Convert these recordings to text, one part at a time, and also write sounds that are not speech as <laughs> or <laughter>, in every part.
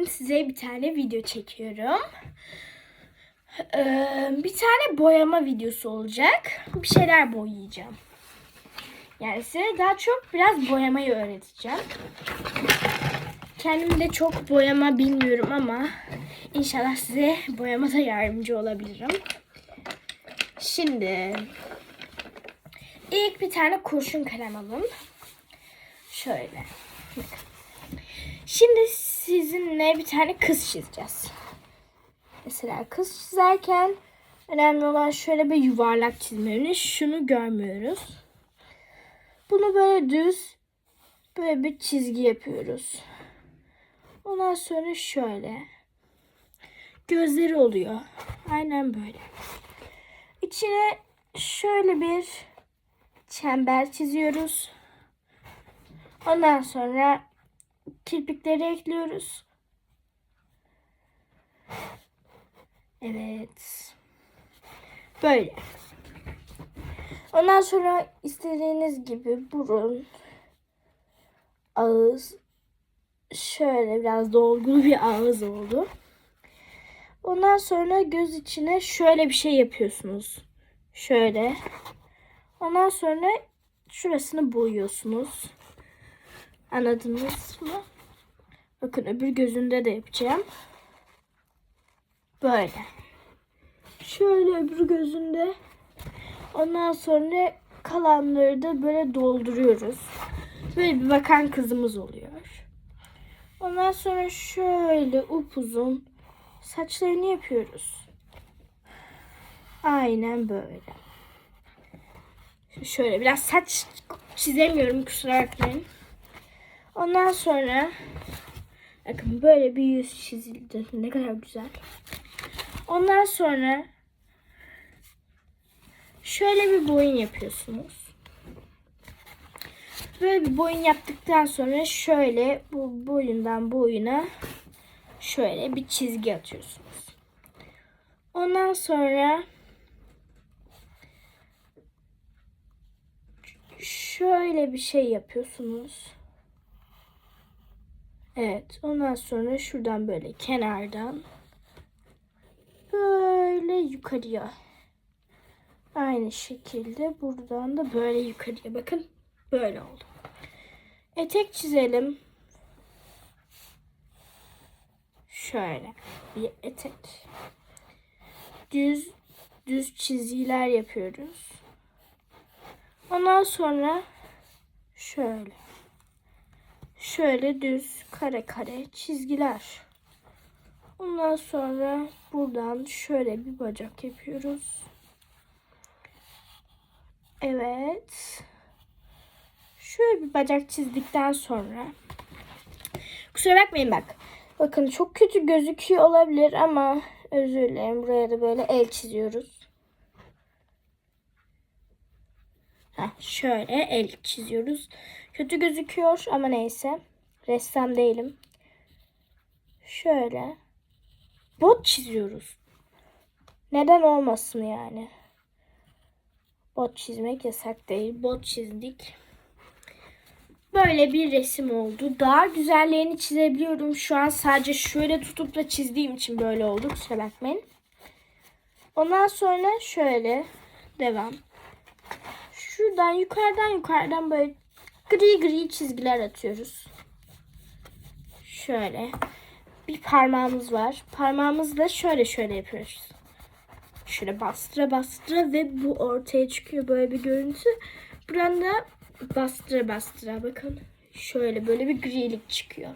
bugün size bir tane video çekiyorum. Ee, bir tane boyama videosu olacak. Bir şeyler boyayacağım. Yani size daha çok biraz boyamayı öğreteceğim. Kendim de çok boyama bilmiyorum ama inşallah size boyamada yardımcı olabilirim. Şimdi ilk bir tane kurşun kalem alın. Şöyle. Şimdi sizinle bir tane kız çizeceğiz. Mesela kız çizerken önemli olan şöyle bir yuvarlak çizmemiz. Şunu görmüyoruz. Bunu böyle düz böyle bir çizgi yapıyoruz. Ondan sonra şöyle. Gözleri oluyor. Aynen böyle. İçine şöyle bir çember çiziyoruz. Ondan sonra kirpikleri ekliyoruz. Evet. Böyle. Ondan sonra istediğiniz gibi burun, ağız, şöyle biraz dolgulu bir ağız oldu. Ondan sonra göz içine şöyle bir şey yapıyorsunuz. Şöyle. Ondan sonra şurasını boyuyorsunuz. Anladınız mı? Bakın öbür gözünde de yapacağım. Böyle. Şöyle öbür gözünde. Ondan sonra kalanları da böyle dolduruyoruz. Böyle bir bakan kızımız oluyor. Ondan sonra şöyle upuzun saçlarını yapıyoruz. Aynen böyle. Şöyle biraz saç çizemiyorum kusura bakmayın. Ondan sonra bakın böyle bir yüz çizildi. Ne kadar güzel. Ondan sonra şöyle bir boyun yapıyorsunuz. Böyle bir boyun yaptıktan sonra şöyle bu boyundan boyuna şöyle bir çizgi atıyorsunuz. Ondan sonra şöyle bir şey yapıyorsunuz. Evet. Ondan sonra şuradan böyle kenardan böyle yukarıya. Aynı şekilde buradan da böyle yukarıya. Bakın böyle oldu. Etek çizelim. Şöyle bir etek. Düz düz çizgiler yapıyoruz. Ondan sonra şöyle. Şöyle düz kare kare çizgiler. Ondan sonra buradan şöyle bir bacak yapıyoruz. Evet. Şöyle bir bacak çizdikten sonra kusura bakmayın bak. Bakın çok kötü gözüküyor olabilir ama özür dilerim. Buraya da böyle el çiziyoruz. Heh, şöyle el çiziyoruz. Kötü gözüküyor ama neyse. Ressam değilim. Şöyle. Bot çiziyoruz. Neden olmasın yani? Bot çizmek yasak değil. Bot çizdik. Böyle bir resim oldu. Daha güzellerini çizebiliyorum. Şu an sadece şöyle tutup da çizdiğim için böyle oldu. Kusura bakmayın. Ondan sonra şöyle devam. Şuradan yukarıdan yukarıdan böyle gri gri çizgiler atıyoruz. Şöyle. Bir parmağımız var. Parmağımızla şöyle şöyle yapıyoruz. Şöyle bastıra bastıra ve bu ortaya çıkıyor böyle bir görüntü. Buradan da bastıra bastıra bakın. Şöyle böyle bir grilik çıkıyor.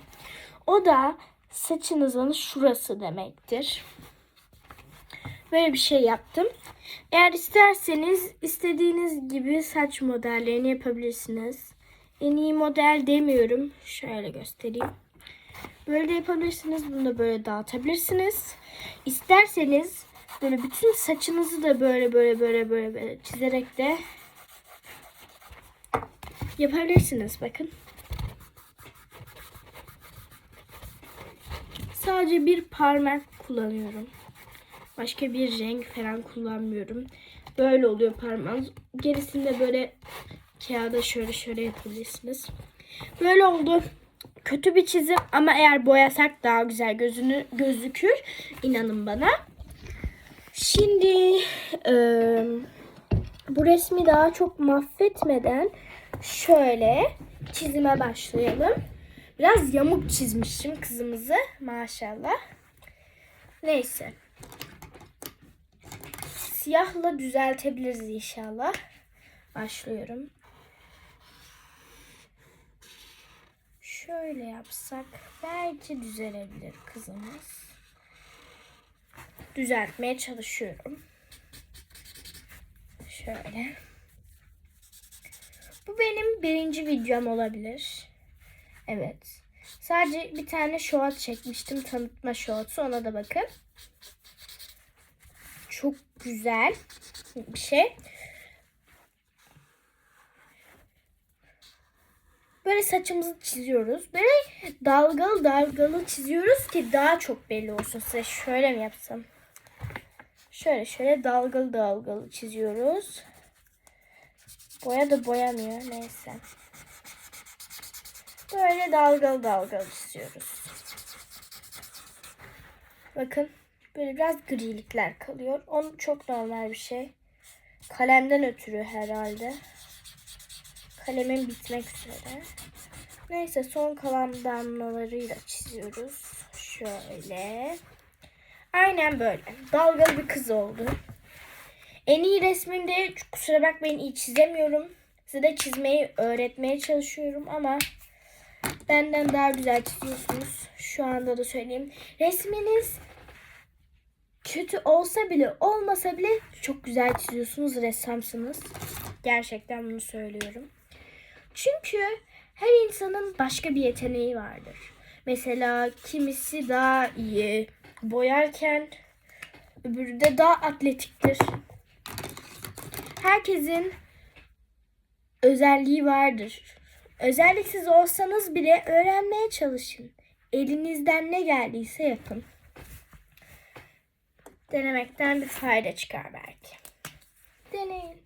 O da saçınızın şurası demektir. Böyle bir şey yaptım. Eğer isterseniz istediğiniz gibi saç modellerini yapabilirsiniz. En iyi model demiyorum. Şöyle göstereyim. Böyle de yapabilirsiniz. Bunu da böyle dağıtabilirsiniz. İsterseniz böyle bütün saçınızı da böyle böyle böyle böyle, böyle çizerek de yapabilirsiniz. Bakın. Sadece bir parmak kullanıyorum. Başka bir renk falan kullanmıyorum. Böyle oluyor parmağınız. Gerisinde böyle kağıda şöyle şöyle yapabilirsiniz. Böyle oldu. kötü bir çizim ama eğer boyasak daha güzel gözünü gözükür. İnanın bana. Şimdi eee, bu resmi daha çok mahvetmeden şöyle çizime başlayalım. Biraz yamuk çizmişim kızımızı maşallah. Neyse. Siyahla düzeltebiliriz inşallah. Başlıyorum. Şöyle yapsak belki düzelebilir kızımız. Düzeltmeye çalışıyorum. Şöyle. Bu benim birinci videom olabilir. Evet. Sadece bir tane short çekmiştim. Tanıtma shortsu. Ona da bakın. Çok güzel bir şey. Böyle saçımızı çiziyoruz. Böyle dalgalı dalgalı çiziyoruz ki daha çok belli olsun. Size şöyle mi yapsam? Şöyle şöyle dalgalı dalgalı çiziyoruz. Boya da boyamıyor. Neyse. Böyle dalgalı dalgalı çiziyoruz. Bakın. Böyle biraz grilikler kalıyor. Onun çok normal bir şey. Kalemden ötürü herhalde. Kalemim bitmek üzere. Neyse son kalan damlalarıyla çiziyoruz. Şöyle. Aynen böyle. Dalgalı bir kız oldu. En iyi resmimde kusura bakmayın iyi çizemiyorum. Size de çizmeyi öğretmeye çalışıyorum ama benden daha güzel çiziyorsunuz. Şu anda da söyleyeyim. Resminiz kötü olsa bile olmasa bile çok güzel çiziyorsunuz. Ressamsınız. Gerçekten bunu söylüyorum. Çünkü her insanın başka bir yeteneği vardır. Mesela kimisi daha iyi boyarken öbürü de daha atletiktir. Herkesin özelliği vardır. Özelliksiz olsanız bile öğrenmeye çalışın. Elinizden ne geldiyse yapın. Denemekten bir fayda çıkar belki. Deneyin.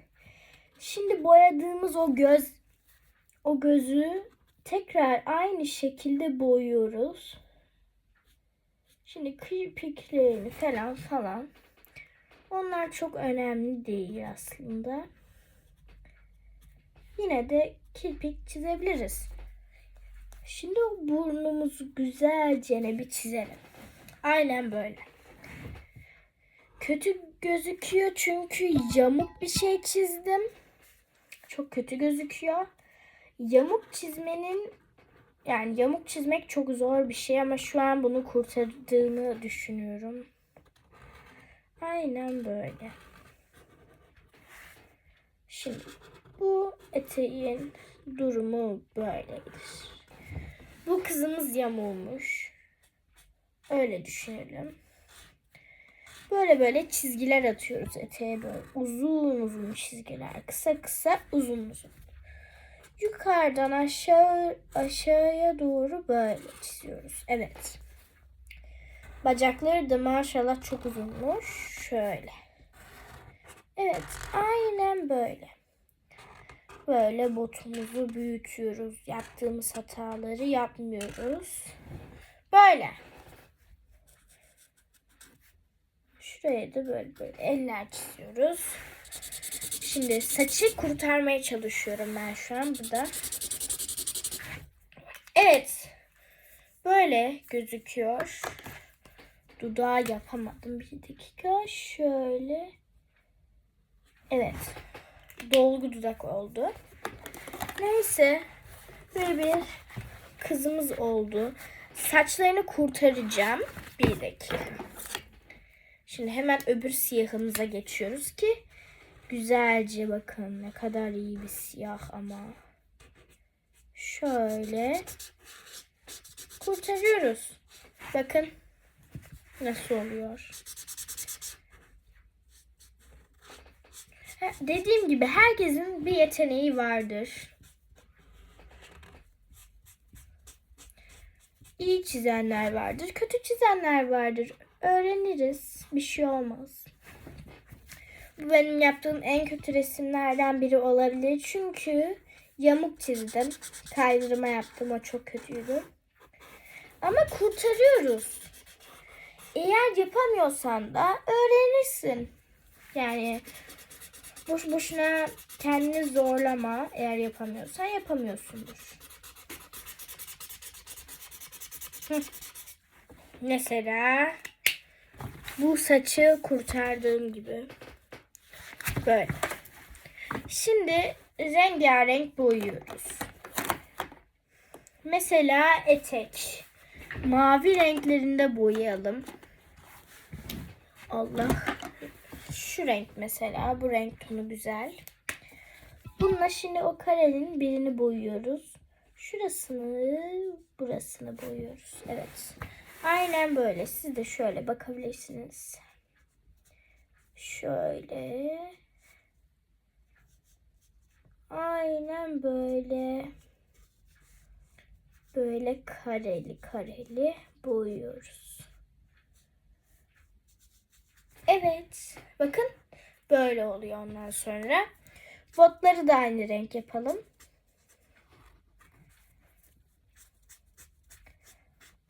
Şimdi boyadığımız o göz o gözü tekrar aynı şekilde boyuyoruz. Şimdi kirpiklerini falan falan. Onlar çok önemli değil aslında. Yine de kirpik çizebiliriz. Şimdi o burnumuzu güzelce bir çizelim. Aynen böyle. Kötü gözüküyor çünkü yamuk bir şey çizdim. Çok kötü gözüküyor. Yamuk çizmenin yani yamuk çizmek çok zor bir şey ama şu an bunu kurtardığını düşünüyorum. Aynen böyle. Şimdi bu eteğin durumu böyledir. Bu kızımız yamulmuş. Öyle düşünelim. Böyle böyle çizgiler atıyoruz eteğe böyle uzun uzun çizgiler. Kısa kısa uzun uzun. Yukarıdan aşağı aşağıya doğru böyle çiziyoruz. Evet. Bacakları da maşallah çok uzunmuş. Şöyle. Evet, aynen böyle. Böyle botumuzu büyütüyoruz. Yaptığımız hataları yapmıyoruz. Böyle. Şuraya da böyle böyle eller çiziyoruz. Şimdi saçı kurtarmaya çalışıyorum ben şu an burada. Evet. Böyle gözüküyor. Dudağı yapamadım. Bir dakika. Şöyle. Evet. Dolgu dudak oldu. Neyse. Böyle bir kızımız oldu. Saçlarını kurtaracağım. Bir dakika. Şimdi hemen öbür siyahımıza geçiyoruz ki güzelce bakın ne kadar iyi bir siyah ama. Şöyle kurtarıyoruz. Bakın nasıl oluyor. Dediğim gibi herkesin bir yeteneği vardır. İyi çizenler vardır, kötü çizenler vardır. Öğreniriz, bir şey olmaz. Benim yaptığım en kötü resimlerden biri olabilir. Çünkü yamuk çizdim. Kaydırma yaptım, o çok kötüydü. Ama kurtarıyoruz. Eğer yapamıyorsan da öğrenirsin. Yani boş boşuna kendini zorlama. Eğer yapamıyorsan yapamıyorsundur. Mesela bu saçı kurtardığım gibi. Böyle. Şimdi rengarenk boyuyoruz. Mesela etek. Mavi renklerinde boyayalım. Allah. Şu renk mesela. Bu renk tonu güzel. Bununla şimdi o karenin birini boyuyoruz. Şurasını, burasını boyuyoruz. Evet. Aynen böyle. Siz de şöyle bakabilirsiniz. Şöyle. Aynen böyle. Böyle kareli kareli boyuyoruz. Evet. Bakın böyle oluyor ondan sonra. Botları da aynı renk yapalım.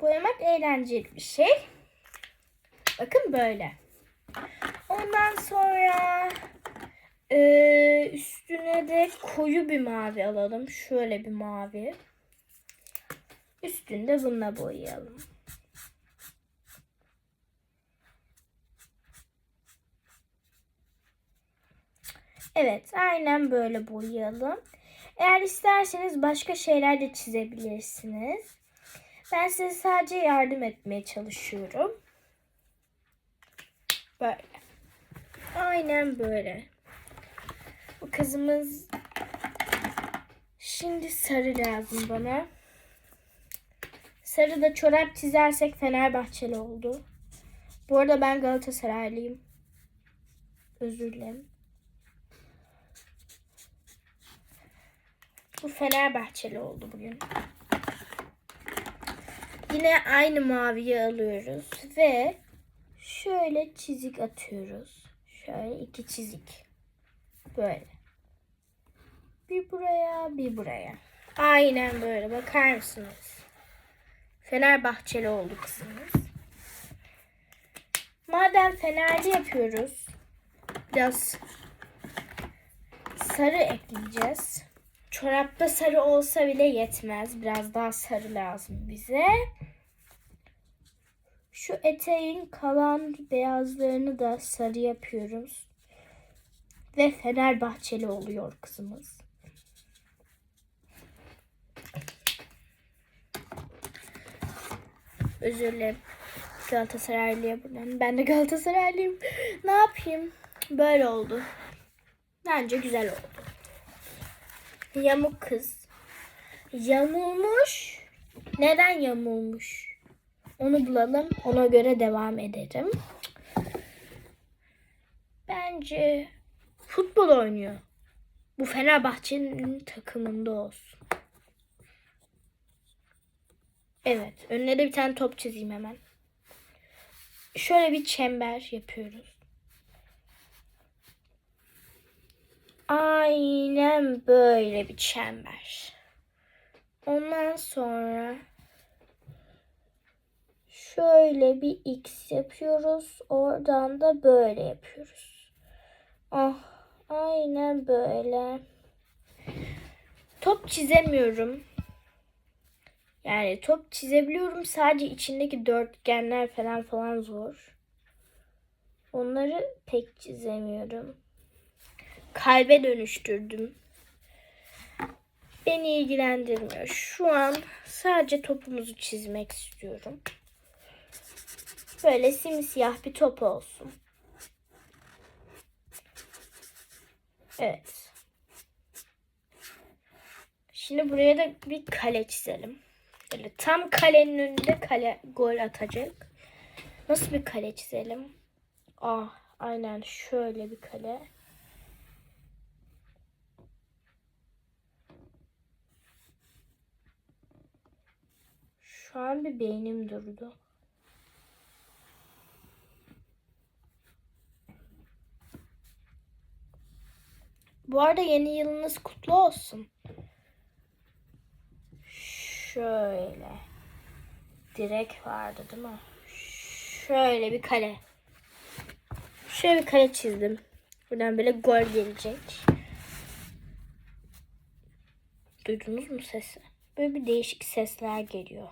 Boyamak eğlenceli bir şey. Bakın böyle. Ondan sonra e, üstüne de koyu bir mavi alalım. Şöyle bir mavi. Üstünde bununla boyayalım. Evet, aynen böyle boyayalım. Eğer isterseniz başka şeyler de çizebilirsiniz. Ben size sadece yardım etmeye çalışıyorum. Böyle. Aynen böyle. Kızımız şimdi sarı lazım bana. Sarı da çorap çizersek Fenerbahçeli oldu. Bu arada ben Galatasaraylıyım. Özür dilerim. Bu Fenerbahçeli oldu bugün. Yine aynı maviyi alıyoruz ve şöyle çizik atıyoruz. Şöyle iki çizik. Böyle. Bir buraya, bir buraya. Aynen böyle. Bakar mısınız? Fenerbahçeli oldu kızımız. Madem Fenerli yapıyoruz, biraz sarı ekleyeceğiz. Çorapta sarı olsa bile yetmez. Biraz daha sarı lazım bize. Şu eteğin kalan beyazlarını da sarı yapıyoruz. Ve Fenerbahçeli oluyor kızımız. Özür dilerim. Galatasaraylı'ya buradan. Ben de Galatasaraylıyım. Ne yapayım? Böyle oldu. Bence güzel oldu. Yamuk kız. Yamulmuş. Neden yamulmuş? Onu bulalım. Ona göre devam ederim. Bence futbol oynuyor. Bu Fenerbahçe'nin takımında olsun. Evet. Önüne de bir tane top çizeyim hemen. Şöyle bir çember yapıyoruz. Aynen böyle bir çember. Ondan sonra şöyle bir x yapıyoruz. Oradan da böyle yapıyoruz. Ah, aynen böyle. Top çizemiyorum. Yani top çizebiliyorum. Sadece içindeki dörtgenler falan falan zor. Onları pek çizemiyorum. Kalbe dönüştürdüm. Beni ilgilendirmiyor. Şu an sadece topumuzu çizmek istiyorum. Böyle simsiyah bir top olsun. Evet. Şimdi buraya da bir kale çizelim. Böyle tam kalenin önünde kale gol atacak. Nasıl bir kale çizelim? Ah, aynen şöyle bir kale. Şu an bir beynim durdu. Bu arada yeni yılınız kutlu olsun. Şöyle. direk vardı değil mi? Şöyle bir kale. Şöyle bir kale çizdim. Buradan böyle gol gelecek. Duydunuz mu sesi? Böyle bir değişik sesler geliyor.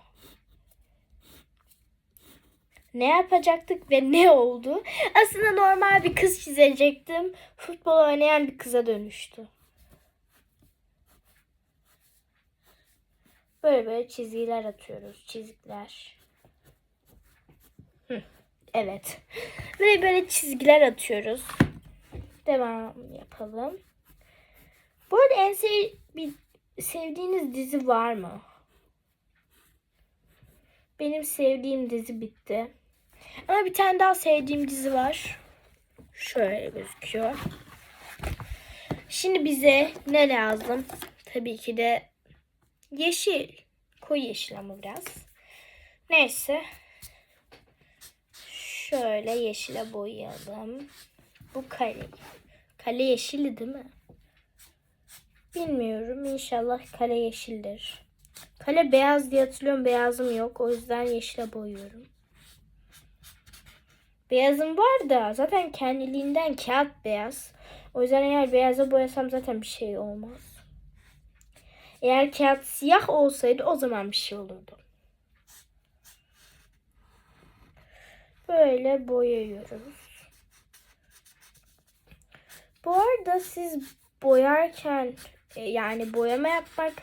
Ne yapacaktık ve ne oldu? Aslında normal bir kız çizecektim. Futbol oynayan bir kıza dönüştü. Böyle böyle çizgiler atıyoruz. Çizikler. Hı, evet. Böyle böyle çizgiler atıyoruz. Devam yapalım. Bu arada en sev bir sevdiğiniz dizi var mı? Benim sevdiğim dizi bitti. Ama bir tane daha sevdiğim dizi var. Şöyle gözüküyor. Şimdi bize ne lazım? Tabii ki de yeşil. Koyu yeşil ama biraz. Neyse. Şöyle yeşile boyayalım. Bu kale. Kale yeşili değil mi? Bilmiyorum. İnşallah kale yeşildir. Kale beyaz diye hatırlıyorum. Beyazım yok. O yüzden yeşile boyuyorum. Beyazım var da zaten kendiliğinden kağıt beyaz. O yüzden eğer beyaza boyasam zaten bir şey olmaz. Eğer kağıt siyah olsaydı o zaman bir şey olurdu. Böyle boyuyoruz. Bu arada siz boyarken e, yani boyama yapmak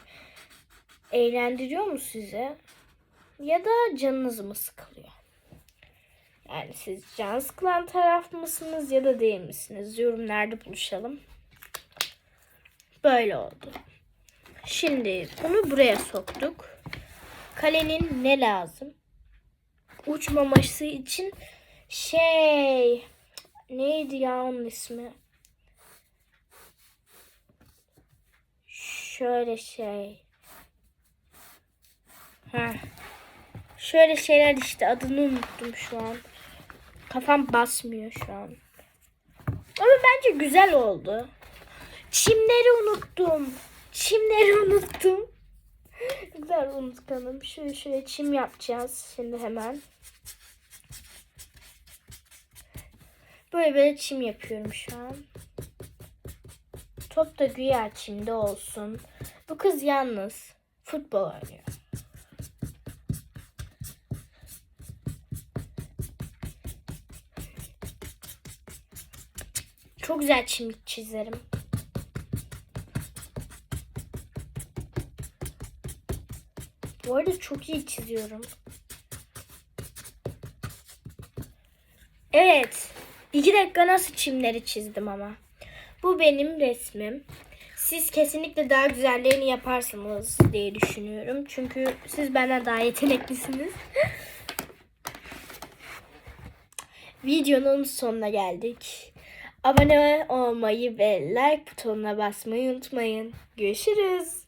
eğlendiriyor mu sizi? Ya da canınız mı sıkılıyor? Yani siz can sıkılan taraf mısınız ya da değil misiniz? Yorumlarda buluşalım. Böyle oldu. Şimdi bunu buraya soktuk. Kalenin ne lazım? Uçmaması için şey neydi ya onun ismi? Şöyle şey. Heh. Şöyle şeyler işte adını unuttum şu an. Kafam basmıyor şu an. Ama bence güzel oldu. Çimleri unuttum. Çimleri unuttum. <laughs> güzel unutkanım. Şöyle şöyle çim yapacağız şimdi hemen. Böyle böyle çim yapıyorum şu an. Top da güya çimde olsun. Bu kız yalnız futbol oynuyor. Çok güzel çimlik çizerim. Bu arada çok iyi çiziyorum. Evet. iki dakika nasıl çimleri çizdim ama. Bu benim resmim. Siz kesinlikle daha güzellerini yaparsınız diye düşünüyorum. Çünkü siz benden daha yeteneklisiniz. <laughs> Videonun sonuna geldik. Abone olmayı ve like butonuna basmayı unutmayın. Görüşürüz.